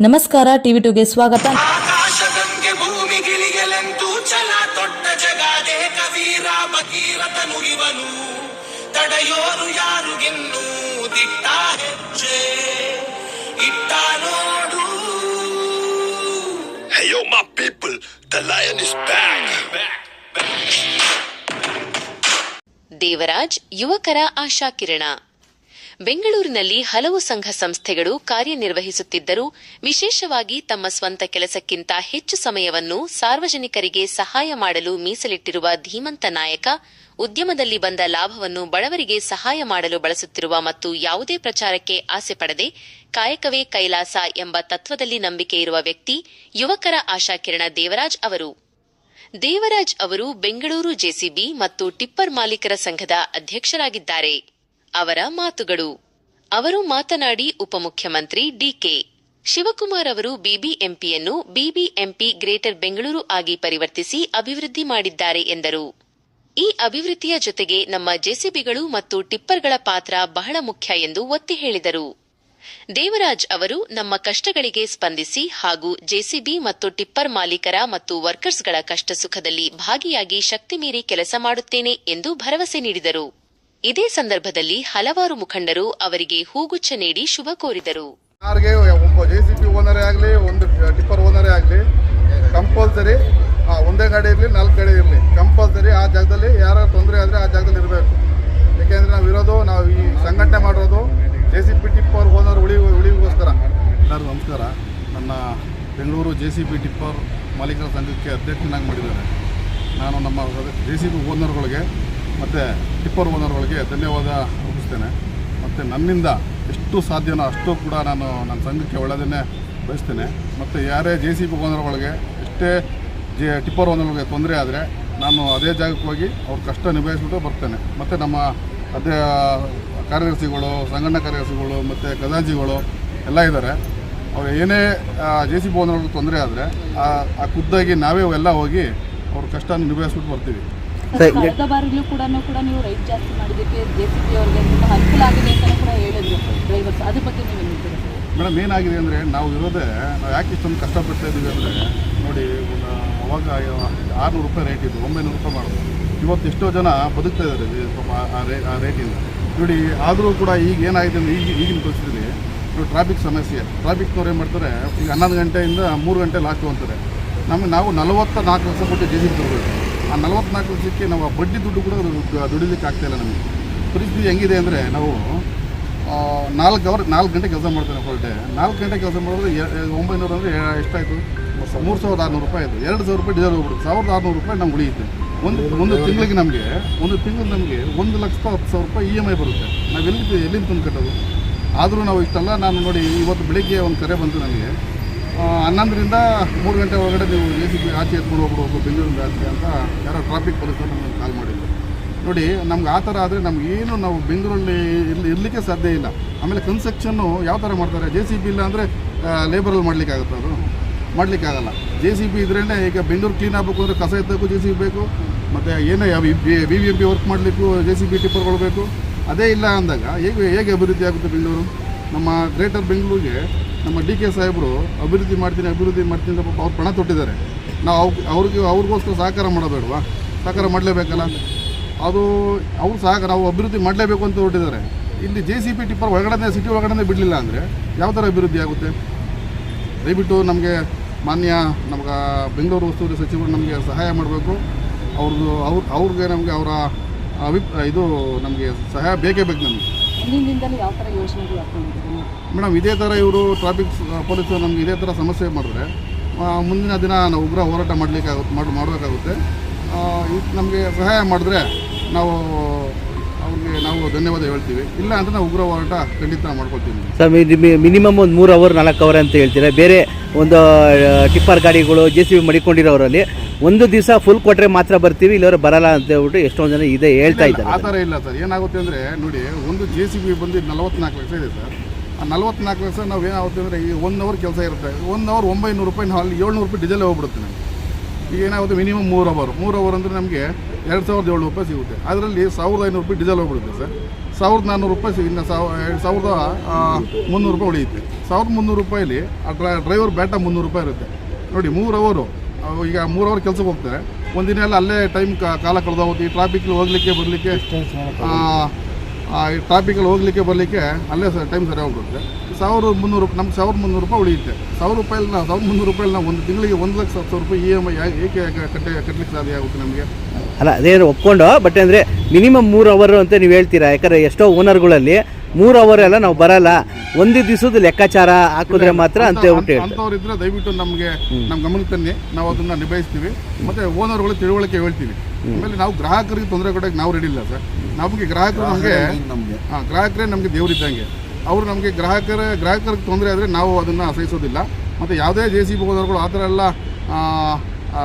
ನಮಸ್ಕಾರ ಟಿವಿ ಟುಗೆ ಸ್ವಾಗತ. ತಡೆಯೋರು ಯಾರುಗಿನ್ನೂ ದಿಟ್ಟ ಹೆಜ್ಜೆ ಇಟ್ಟ ನೋಡು. ದೇವರಾಜ್ ಯುವಕರ ಆಶಾಕಿರಣ. ಬೆಂಗಳೂರಿನಲ್ಲಿ ಹಲವು ಸಂಘ ಸಂಸ್ಥೆಗಳು ಕಾರ್ಯನಿರ್ವಹಿಸುತ್ತಿದ್ದರೂ ವಿಶೇಷವಾಗಿ ತಮ್ಮ ಸ್ವಂತ ಕೆಲಸಕ್ಕಿಂತ ಹೆಚ್ಚು ಸಮಯವನ್ನು ಸಾರ್ವಜನಿಕರಿಗೆ ಸಹಾಯ ಮಾಡಲು ಮೀಸಲಿಟ್ಟಿರುವ ಧೀಮಂತ ನಾಯಕ, ಉದ್ಯಮದಲ್ಲಿ ಬಂದ ಲಾಭವನ್ನು ಬಡವರಿಗೆ ಸಹಾಯ ಮಾಡಲು ಬಳಸುತ್ತಿರುವ ಮತ್ತು ಯಾವುದೇ ಪ್ರಚಾರಕ್ಕೆ ಆಸೆ ಪಡದೆ ಕಾಯಕವೇ ಕೈಲಾಸ ಎಂಬ ತತ್ವದಲ್ಲಿ ನಂಬಿಕೆ ಇರುವ ವ್ಯಕ್ತಿ ಯುವಕರ ಆಶಾಕಿರಣ ದೇವರಾಜ್ ಅವರು. ದೇವರಾಜ್ ಅವರು ಬೆಂಗಳೂರು ಜೆಸಿಬಿ ಮತ್ತು ಟಿಪ್ಪರ್ ಮಾಲೀಕರ ಸಂಘದ ಅಧ್ಯಕ್ಷರಾಗಿದ್ದಾರೆ. ಅವರ ಮಾತುಗಳು. ಅವರು ಮಾತನಾಡಿ ಉಪಮುಖ್ಯಮಂತ್ರಿ ಡಿಕೆ ಶಿವಕುಮಾರ್ ಅವರು ಬಿಬಿಎಂಪಿಯನ್ನು ಬಿಬಿಎಂಪಿ ಗ್ರೇಟರ್ ಬೆಂಗಳೂರು ಆಗಿ ಪರಿವರ್ತಿಸಿ ಅಭಿವೃದ್ಧಿ ಮಾಡಿದ್ದಾರೆ ಎಂದರು. ಈ ಅಭಿವೃದ್ಧಿಯ ಜೊತೆಗೆ ನಮ್ಮ ಜೆಸಿಬಿಗಳು ಮತ್ತು ಟಿಪ್ಪರ್ಗಳ ಪಾತ್ರ ಬಹಳ ಮುಖ್ಯ ಎಂದು ಒತ್ತಿ ಹೇಳಿದರು. ದೇವರಾಜ್ ಅವರು ನಮ್ಮ ಕಷ್ಟಗಳಿಗೆ ಸ್ಪಂದಿಸಿ ಹಾಗೂ ಜೆಸಿಬಿ ಮತ್ತು ಟಿಪ್ಪರ್ ಮಾಲೀಕರ ಮತ್ತು ವರ್ಕರ್ಸ್ಗಳ ಕಷ್ಟ ಸುಖದಲ್ಲಿ ಭಾಗಿಯಾಗಿ ಶಕ್ತಿ ಮೀರಿ ಕೆಲಸ ಮಾಡುತ್ತೇನೆ ಎಂದು ಭರವಸೆ ನೀಡಿದರು. ಇದೇ ಸಂದರ್ಭದಲ್ಲಿ ಹಲವಾರು ಮುಖಂಡರು ಅವರಿಗೆ ಹೂಗುಚ್ಛ ನೀಡಿ ಶುಭ ಕೋರಿದರು. ಯಾರಿಗೆ ಒಬ್ಬ ಜೆ ಸಿ ಪಿ ಓನರೇ ಆಗಲಿ ಒಂದು ಟಿಪ್ಪರ್ ಓನರೇ ಆಗಲಿ ಕಂಪಲ್ಸರಿ ಒಂದೇ ಗಾಡಿ ಇರಲಿ ನಾಲ್ಕು ಗಾಡಿ ಇರಲಿ ಕಂಪಲ್ಸರಿ ಆ ಜಾಗದಲ್ಲಿ ಯಾರು ತೊಂದರೆ ಆದರೆ ಆ ಜಾಗದಲ್ಲಿ ಇರಬೇಕು. ಏಕೆಂದರೆ ನಾವು ಇರೋದು ನಾವು ಈ ಸಂಘಟನೆ ಮಾಡಿರೋದು J C P tipper owner ಉಳಿ ಉಳಿಗೋಸ್ಕರ ಎಲ್ಲರಿಗೂ ನಮಸ್ಕಾರ. ನನ್ನ Bengaluru J C P tipper ಮಾಲೀಕರ ಸಂಘಕ್ಕೆ ಅಧ್ಯಕ್ಷನಾಗಿ ಮಾಡಿದ್ದಾರೆ ನಾನು ನಮ್ಮ ಜೆ ಸಿ ಪಿ ಓನರ್ಗಳಿಗೆ ಮತ್ತು ಟಿಪ್ಪರ್ ಓನರ್ಗಳಿಗೆ ಧನ್ಯವಾದ ಅರ್ಪಿಸ್ತೇನೆ ಮತ್ತು ನನ್ನಿಂದ ಎಷ್ಟು ಸಾಧ್ಯನೋ ಅಷ್ಟು ಕೂಡ ನಾನು ನನ್ನ ಸಂಘಕ್ಕೆ ಒಳ್ಳೆಯದನ್ನೇ ಬಯಸ್ತೇನೆ. ಮತ್ತು ಯಾರೇ ಜೆ ಸಿ ಬಿ ಓನರ್ಗಳಿಗೆ ಎಷ್ಟೇ ಜೆ ಟಿಪ್ಪರ್ ಓನರ್ಗಳಿಗೆ ತೊಂದರೆ ಆದರೆ ನಾನು ಅದೇ ಜಾಗಕ್ಕೆ ಹೋಗಿ ಅವ್ರ ಕಷ್ಟ ನಿಭಾಯಿಸ್ಬಿಟ್ಟು ಬರ್ತೇನೆ. ಮತ್ತು ನಮ್ಮ ಅದೇ ಕಾರ್ಯದರ್ಶಿಗಳು, ಸಂಘಟನಾ ಕಾರ್ಯದರ್ಶಿಗಳು, ಮತ್ತು ಖಜಾಂಚಿಗಳು ಎಲ್ಲ ಇದ್ದಾರೆ. ಅವ್ರು ಏನೇ ಜೆ ಸಿ ಬಿ ಓನರ್ಗಳಿಗೆ ತೊಂದರೆ ಆದರೆ ಆ ಖುದ್ದಾಗಿ ನಾವೇ ಎಲ್ಲ ಹೋಗಿ ಅವ್ರ ಕಷ್ಟ ನಿಭಾಯಿಸ್ಬಿಟ್ಟು ಬರ್ತೀವಿ. ಕಳೆದ ಬಾರಿಗೂ ಕೂಡ ಕೂಡ ನೀವು ರೈಟ್ ಜಾಸ್ತಿ ಮಾಡಿದ್ದಕ್ಕೆ ಜೆ ಸಿ ಪಿ ಅವರಿಗೆ ತುಂಬ ಅನುಕೂಲ ಆಗಿದೆ ಅಂತಲೂ ಕೂಡ ಹೇಳಿದ್ರು ಡ್ರೈವರ್ಸ್ ಅದ್ರ ಬಗ್ಗೆ ನೀವು ಹೇಳ್ತೀರಾ ಮೇಡಮ್ ಏನಾಗಿದೆ ಅಂದರೆ ನಾವು ಇರೋದೇ ನಾವು ಯಾಕೆ ಇಷ್ಟೊಂದು ಕಷ್ಟಪಡ್ತಾ ಇದ್ದೀವಿ ಅಂದರೆ ನೋಡಿ ಒಂದು ಅವಾಗ ಆರುನೂರು ರೂಪಾಯಿ ರೇಟ್ ಇದ್ದು ಒಂಬೈನೂರು ರೂಪಾಯಿ ಮಾಡೋದು ಇವತ್ತು ಎಷ್ಟೋ ಜನ ಬದುಕ್ತಾ ಇದ್ದಾರೆ ಈ ಪಾಪ ಆ ರೇ ಆ ರೇಟಿಂದ ನೋಡಿ ಆದರೂ ಕೂಡ ಈಗ ಏನಾಗಿದೆ ಅಂದರೆ ಈಗ ಈಗಿನ ಪರಿಸ್ಥಿತಿ ನೋಡಿ ಟ್ರಾಫಿಕ್ ಸಮಸ್ಯೆ. ಟ್ರಾಫಿಕ್ನವ್ರು ಏನು ಮಾಡ್ತಾರೆ ಈಗ ಹನ್ನೊಂದು ಗಂಟೆಯಿಂದ ಮೂರು ಗಂಟೆ ಲಾಸ್ಟ್ ಅಂತಾರೆ ನಮಗೆ ನಾವು ನಲವತ್ತ ನಾಲ್ಕು ಲಕ್ಷ ಕೊಟ್ಟು ಜೆ ಸಿ ತರಬೇಕು ಆ ನಲವತ್ನಾಲ್ಕು ವರ್ಷಕ್ಕೆ ನಾವು ಆ ಬಡ್ಡಿ ದುಡ್ಡು ಕೂಡ ದುಡಿಲಿಕ್ಕೆ ಆಗ್ತಾಯಿಲ್ಲ ನಮಗೆ. ಪರಿಸ್ಥಿತಿ ಹೆಂಗಿದೆ ಅಂದರೆ ನಾವು ನಾಲ್ಕು ಅವರ್ ನಾಲ್ಕು ಗಂಟೆ ಕೆಲಸ ಮಾಡ್ತೇವೆ ಫುಲ್ ಡೇ ನಾಲ್ಕು ಗಂಟೆ ಕೆಲಸ ಮಾಡಿದ್ರೆ ಒಂಬೈನೂರು ಅಂದರೆ ಎಷ್ಟಾಯಿತು? ಮೂರು ಸಾವಿರದ ಆರುನೂರು ರೂಪಾಯಿ ಆಯಿತು. ಎರಡು ಸಾವಿರ ರೂಪಾಯಿ ಡೀಸೆಲ್ ಹೋಗ್ಬಿಡುತ್ತೆ ಸಾವಿರದ ಆರುನೂರು ರೂಪಾಯಿ ನಮ್ಗೆ ಉಳಿಯುತ್ತೆ. ಒಂದು ಒಂದು ತಿಂಗಳಿಗೆ ನಮಗೆ ಒಂದು ತಿಂಗಳು ನಮಗೆ ಒಂದು ಲಕ್ಷದ ಹತ್ತು ಸಾವಿರ ರೂಪಾಯಿ ಇ ಎಂ ಐ ಬರುತ್ತೆ. ನಾವು ಎಲ್ಲಿ ಎಲ್ಲಿಂದ ತಂದು ಕಟ್ಟೋದು? ಆದರೂ ನಾವು ಇಷ್ಟೆಲ್ಲ. ನಾನು ನೋಡಿ ಇವತ್ತು ಬೆಳಿಗ್ಗೆ ಒಂದು ಕರೆ ಬಂತು ನನಗೆ ಹನ್ನೊಂದರಿಂದ ಮೂರು ಗಂಟೆ ಒಳಗಡೆ ನೀವು ಎ ಸಿ ಬಿ ಆಚೆ ಎತ್ಕೊಂಡು ಹೋಗ್ಬಿಡೋದು ಬೆಂಗಳೂರಿಂದ ಆಚೆ ಅಂತ ಯಾರೋ ಟ್ರಾಫಿಕ್ ಪೊಲೀಸರು ನಮಗೆ ಕಾಲ್ ಮಾಡಿದ್ರು. ನೋಡಿ, ನಮ್ಗೆ ಆ ಥರ ಆದರೆ ನಮಗೇನು ನಾವು ಬೆಂಗಳೂರಲ್ಲಿ ಇಲ್ಲಿ ಇರಲಿಕ್ಕೆ ಸಾಧ್ಯ ಇಲ್ಲ. ಆಮೇಲೆ ಕನ್ಸ್ಟ್ರಕ್ಷನ್ನು ಯಾವ ಥರ ಮಾಡ್ತಾರೆ? ಜೆ ಸಿ ಬಿ ಇಲ್ಲ ಅಂದರೆ ಲೇಬರಲ್ಲಿ ಮಾಡಲಿಕ್ಕಾಗುತ್ತೆ ಅದು? ಮಾಡಲಿಕ್ಕಾಗಲ್ಲ ಜೆ ಸಿ ಬಿ ಇದ್ರೇ ಈಗ ಬೆಂಗಳೂರು ಕ್ಲೀನ್ ಆಗಬೇಕು ಅಂದರೆ ಕಸ ಎತ್ತಬೇಕು ಜೆ ಸಿ ಬಿ ಬೇಕು, ಮತ್ತು ಏನೇ B V M P work ಮಾಡಲಿಕ್ಕೂ ಜೆ ಸಿ ಬಿ ಟಿಪ್ಪರ್ಗಳು ಬೇಕು. ಅದೇ ಇಲ್ಲ ಅಂದಾಗ ಹೇಗೆ ಹೇಗೆ ಅಭಿವೃದ್ಧಿ ಆಗುತ್ತೆ ಬೆಂಗಳೂರು? ನಮ್ಮ ಗ್ರೇಟರ್ ಬೆಂಗಳೂರಿಗೆ ನಮ್ಮ ಡಿ ಕೆ ಸಾಹೇಬರು ಅಭಿವೃದ್ಧಿ ಮಾಡ್ತೀನಿ ಅಭಿವೃದ್ಧಿ ಮಾಡ್ತೀನಿ ಅಂತ ಅವ್ರು ಪಣ ತೊಟ್ಟಿದ್ದಾರೆ. ನಾವು ಅವ್- ಅವ್ರಿಗೆ, ಅವ್ರಿಗೋಸ್ಕರ ಸಹಕಾರ ಮಾಡಬೇಡವಾ? ಸಹಕಾರ ಮಾಡಲೇಬೇಕಲ್ಲ? ಅದು ಅವ್ರು ಸಹಕಾರ, ನಾವು ಅಭಿವೃದ್ಧಿ ಮಾಡಲೇಬೇಕು ಅಂತ ಹೊರಟಿದ್ದಾರೆ. ಇಲ್ಲಿ ಜೆ ಸಿ ಪಿ ಟಿಪ್ಪರ್ ಒಳಗಡೆ ಸಿಟಿ ಒಳಗಡೆ ಬಿಡಲಿಲ್ಲ ಅಂದರೆ ಯಾವ ಥರ ಅಭಿವೃದ್ಧಿ ಆಗುತ್ತೆ? ದಯವಿಟ್ಟು ನಮಗೆ ಮಾನ್ಯ ನಮ್ಗೆ ಬೆಂಗಳೂರು ಉಸ್ತುವಾರಿ ಸಚಿವರು ನಮಗೆ ಸಹಾಯ ಮಾಡಬೇಕು. ಅವ್ರದ್ದು ಅವ್ರ, ಅವ್ರಿಗೆ ನಮಗೆ ಅವರ ಅಭಿಪ್ರಾಯ ಇದು ನಮಗೆ ಸಹಾಯ ಬೇಕೇ ಬೇಕು ನಮಗೆ. ಯಾವ ಥರ ಮೇಡಮ್, ಇದೇ ಥರ ಇವರು ಟ್ರಾಫಿಕ್ ಪೊಲೀಸರು ನಮ್ಗೆ ಇದೇ ಥರ ಸಮಸ್ಯೆ ಮಾಡಿದ್ರೆ ಮುಂದಿನ ದಿನ ನಾವು ಉಗ್ರ ಹೋರಾಟ ಮಾಡಲಿಕ್ಕಾಗುತ್ತೆ ಮಾಡಿ ಮಾಡಬೇಕಾಗುತ್ತೆ. ನಮಗೆ ಸಹಾಯ ಮಾಡಿದ್ರೆ ನಾವು ಅವ್ರಿಗೆ ನಾವು ಧನ್ಯವಾದ ಹೇಳ್ತೀವಿ. ಇಲ್ಲ ಅಂದ್ರೆ ನಾವು ಉಗ್ರ ಹೋರಾಟ ಖಂಡಿತ ಮಾಡ್ಕೊಳ್ತೀವಿ. ಸರ್ ಮಿನಿಮಮ್ ಒಂದು ಮೂರು ಅವರ್ ನಾಲ್ಕು ಅವರ್ ಅಂತ ಹೇಳ್ತೀರಾ? ಬೇರೆ ಒಂದು ಟಿಪ್ಪರ್ ಗಾಡಿಗಳು ಜೆ ಸಿ ಬಿ ಮಡಿಕೊಂಡಿರೋರಲ್ಲಿ ಒಂದು ದಿವಸ ಫುಲ್ ಕೊಟ್ಟರೆ ಮಾತ್ರ ಬರ್ತೀವಿ ಇಲ್ಲವರು ಬರಲ್ಲ ಅಂತ ಹೇಳ್ಬಿಟ್ಟು ಎಷ್ಟೊಂದು ಜನ ಇದೆ ಹೇಳ್ತಾ ಇದ್ದಾರೆ. ಆ ಥರ ಇಲ್ಲ ಸರ್. ಏನಾಗುತ್ತೆ ಅಂದರೆ ನೋಡಿ ಒಂದು ಜೆ ಸಿ ಬಿ ಬಂದು ನಲವತ್ನಾಲ್ಕು ಲಕ್ಷ ಇದೆ ಸರ್. ಆ ನಲವತ್ನಾಲ್ಕು ಲಕ್ಷ ನಾವು ಏನಾಗುತ್ತೆ ಅಂದರೆ ಈ ಒನ್ ಅವರ್ ಕೆಲಸ ಇರುತ್ತೆ. ಒನ್ ಅವರ್ ಒಂಬೈನೂರು ರೂಪಾಯಿ ನಾವು ಅಲ್ಲಿ ಏಳ್ನೂರು ರೂಪಾಯಿ ಡೀಸೆಲ್ ಹೋಗ್ಬಿಡುತ್ತೆ ನಮಗೆ. ಈಗ ಏನಾಗುತ್ತೆ ಮಿನಿಮಮ್ ಮೂರು ಅವರ್ ಮೂರು ಅವರ್ ಅಂದರೆ ನಮಗೆ ಎರಡು ಸಾವಿರದ ಏಳ್ನೂರು ರೂಪಾಯಿ ಸಿಗುತ್ತೆ. ಅದರಲ್ಲಿ ಸಾವಿರದ ಐನೂರು ರೂಪಾಯಿ ಡೀಸೆಲ್ ಹೋಗ್ಬಿಡುತ್ತೆ ಸರ್. ಸಾವಿರದ ನಾನ್ನೂರು ರೂಪಾಯಿ ಇನ್ನು ಸಾವ ಎರಡು ಸಾವಿರದ ಮುನ್ನೂರು ರೂಪಾಯಿ ಉಳಿಯುತ್ತೆ. ಸಾವಿರದ ಮುನ್ನೂರು ರೂಪಾಯಿಲಿ ಆ ಡ್ರೈ- ಡ್ರೈವರ್ ಬ್ಯಾಟ ಮುನ್ನೂರು ರೂಪಾಯಿ ಇರುತ್ತೆ. ನೋಡಿ ಮೂರು ಅವರು ಈಗ ಮೂರು ಅವರ್ ಕೆಲಸಕ್ಕೆ ಹೋಗ್ತಾರೆ. ಒಂದಿನ ಎಲ್ಲ ಅಲ್ಲೇ ಟೈಮ್ ಕಾಲ ಕಳೆದ ಹೋಗುತ್ತೆ ಈ ಟ್ರಾಫಿಕ್ಲಿ ಹೋಗಲಿಕ್ಕೆ ಬರಲಿಕ್ಕೆ ಈ ಟ್ರಾಫಿಕಲ್ಲಿ ಹೋಗ್ಲಿಕ್ಕೆ ಬರಲಿಕ್ಕೆ ಅಲ್ಲೇ ಟೈಮ್ ಸರಿಯಾಗಿ ಹೋಗುತ್ತೆ ಸಾವಿರದ ಮುನ್ನೂರು ರೂಪಾಯಿ ನಮ್ಗೆ ಸಾವಿರದ ಮುನ್ನೂರು ರೂಪಾಯಿ ಉಳಿಯುತ್ತೆ. ಸಾವಿರ ರೂಪಾಯಲ್ಲಿ ನಾವು ಸಾವಿರದ ಮುನ್ನೂರು ರೂಪಾಯಿ ನಾವು ಒಂದು ತಿಂಗಳಿಗೆ ಒಂದು ಲಕ್ಷ ಹತ್ತು ಸಾವಿರ ರೂಪಾಯಿ ಇ ಎಂ ಐ ಏಕೆ ಕಟ್ಟೆ ಕಟ್ಟಲಿಕ್ಕೆ ಸಾಧ್ಯ ಆಗುತ್ತೆ ನಮಗೆ? ಅಲ್ಲ ಅದೇನು ಒಪ್ಕೊಂಡು? ಬಟ್ ಅಂದರೆ ಮಿನಿಮಮ್ ಮೂರು ಅವರು ಅಂತ ನೀವು ಹೇಳ್ತೀರಾ? ಯಾಕಂದರೆ ಎಷ್ಟೋ ಓನರ್ಗಳಲ್ಲಿ ಮೂರು ಅವರ್ ಎಲ್ಲ ನಾವು ಬರಲ್ಲ. ಒಂದು ದಿವಸದ ಲೆಕ್ಕಾಚಾರ ಹಾಕಿದ್ರೆ ಮಾತ್ರ ಅಂತ ಹೇಳ್ಬಿಟ್ಟು ಹೇಳ್ತಾರೆ. ಅಂಥವ್ರು ಇದ್ರೆ ದಯವಿಟ್ಟು ನಮಗೆ ನಮ್ಮ ಗಮನಕ್ಕೆ ತನ್ನಿ. ನಾವು ಅದನ್ನ ನಿಭಾಯಿಸ್ತೀವಿ. ಮತ್ತೆ ಓನರ್ಗಳು ತಿಳುವಳಿಕೆ ಹೇಳ್ತೀವಿ. ಆಮೇಲೆ ನಾವು ಗ್ರಾಹಕರಿಗೆ ತೊಂದರೆ ಕೊಡೋಕೆ ನಾವು ರೆಡಿ ಇಲ್ಲ ಸರ್. ನಮಗೆ ಗ್ರಾಹಕರು ನಮಗೆ. ಹಾಂ ಗ್ರಾಹಕರೇ ನಮಗೆ ದೇವರಿದ್ದಂಗೆ. ಅವರು ನಮಗೆ ಗ್ರಾಹಕರ ಗ್ರಾಹಕರಿಗೆ ತೊಂದರೆ ಆದರೆ ನಾವು ಅದನ್ನು ಸಹಿಸೋದಿಲ್ಲ ಮತ್ತು ಯಾವುದೇ ಜೆ ಸಿ ಬಿ ಹೋದವರುಗಳು ಆ ಥರ ಎಲ್ಲ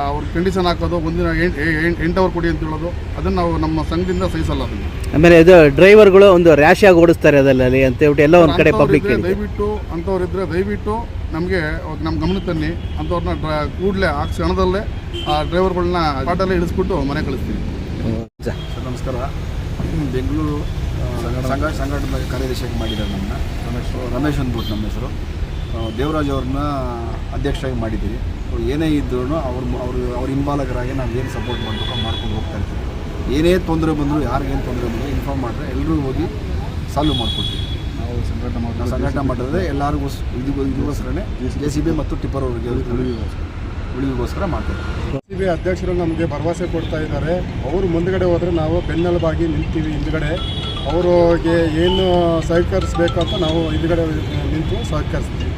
ಅವ್ರ ಕಂಡೀಷನ್ ಹಾಕೋದು ಒಂದಿನ ಎಂಟು ಅವರ್ ಕೊಡಿ ಅಂತ ಹೇಳೋದು ಅದನ್ನು ನಾವು ನಮ್ಮ ಸಂಘದಿಂದ ಸಹಿಸಲ್ಲ ಅದನ್ನು. ಆಮೇಲೆ ಇದು ಡ್ರೈವರ್ಗಳು ಒಂದು ರ್ಯಾಶ್ ಆಗಿ ಓಡಿಸ್ತಾರೆ ಅದರಲ್ಲಿ ಅಂತ ಹೇಳ್ಬಿಟ್ಟು ಎಲ್ಲ ಒಂದು ಕಡೆ ಪಬ್ಲಿಕ್ ದಯವಿಟ್ಟು ದಯವಿಟ್ಟು ಅಂಥವ್ರಿದ್ರೆ ದಯವಿಟ್ಟು ನಮಗೆ ನಮ್ಮ ಗಮನ ತನ್ನಿ ಅಂಥವ್ರನ್ನ ಡ್ರಾ ಕೂಡಲೇ ಆ ಕ್ಷಣದಲ್ಲೇ ಆ ಡ್ರೈವರ್ಗಳನ್ನ ಕಾಟಲ್ಲೇ ಇಳಿಸ್ಬಿಟ್ಟು ಮನೆ ಕಳಿಸ್ತೀವಿ ಸರ್ ನಮಸ್ಕಾರ. ಬೆಂಗಳೂರು ಸಂಘ ಸಂಘಟನೆ ಕಾರ್ಯದರ್ಶಿಯಾಗಿ ಮಾಡಿದ್ದಾರೆ ನಮ್ಮನ್ನ. ರಮೇಶ್ ರಮೇಶ್ ಅಂದ್ಬಿಟ್ಟು ನಮ್ಮ ಹೆಸರು. ದೇವರಾಜ್ ಅವ್ರನ್ನ ಅಧ್ಯಕ್ಷರಾಗಿ ಮಾಡಿದ್ದೀವಿ. ಸೊ ಏನೇ ಇದ್ರೂ ಅವ್ರ ಅವರು ಅವ್ರ ಹಿಂಬಾಲಕರಾಗಿ ನಾವು ಏನು ಸಪೋರ್ಟ್ ಮಾಡಬೇಕು ಮಾಡ್ಕೊಂಡು ಹೋಗ್ತಾ ಇರ್ತೀವಿ. ಏನೇ ತೊಂದರೆ ಬಂದರೂ ಯಾರಿಗೇನು ತೊಂದರೆ ಬಂದರೂ ಇನ್ಫಾರ್ಮ್ ಮಾಡಿದ್ರೆ ಎಲ್ಲರೂ ಹೋಗಿ ಸಾಲ್ವ್ ಮಾಡ್ಕೊಡ್ತೀವಿ. ನಾವು ಸಂಘಟನೆ ಸಂಘಟನೆ ಮಾಡಿದ್ರೆ ಎಲ್ಲರಿಗೂ ಇದು ಇದಕ್ಕೋಸ್ಕರನೇ ಜೆ ಸಿ ಬಿ ಮತ್ತು ಟಿಪ್ಪರ್ ಅವರಿಗೆ ಉಳಿವಿಗೋಸ್ಕರ ಮಾಡ್ತಾರೆ ಸಿ ಅಧ್ಯಕ್ಷರು ನಮಗೆ ಭರವಸೆ ಕೊಡ್ತಾ ಇದ್ದಾರೆ. ಅವರು ಮುಂದ್ಗಡೆ ಹೋದರೆ ನಾವು ಬೆನ್ನೆಲುಬಾಗಿ ನಿಂತೀವಿ ಹಿಂದ್ಗಡೆ. ಅವರಿಗೆ ಏನು ಸಹಕರಿಸಬೇಕು ಅಂತ ನಾವು ಹಿಂದ್ಗಡೆ ನಿಂತು ಸಹಕರಿಸ್ತೀವಿ.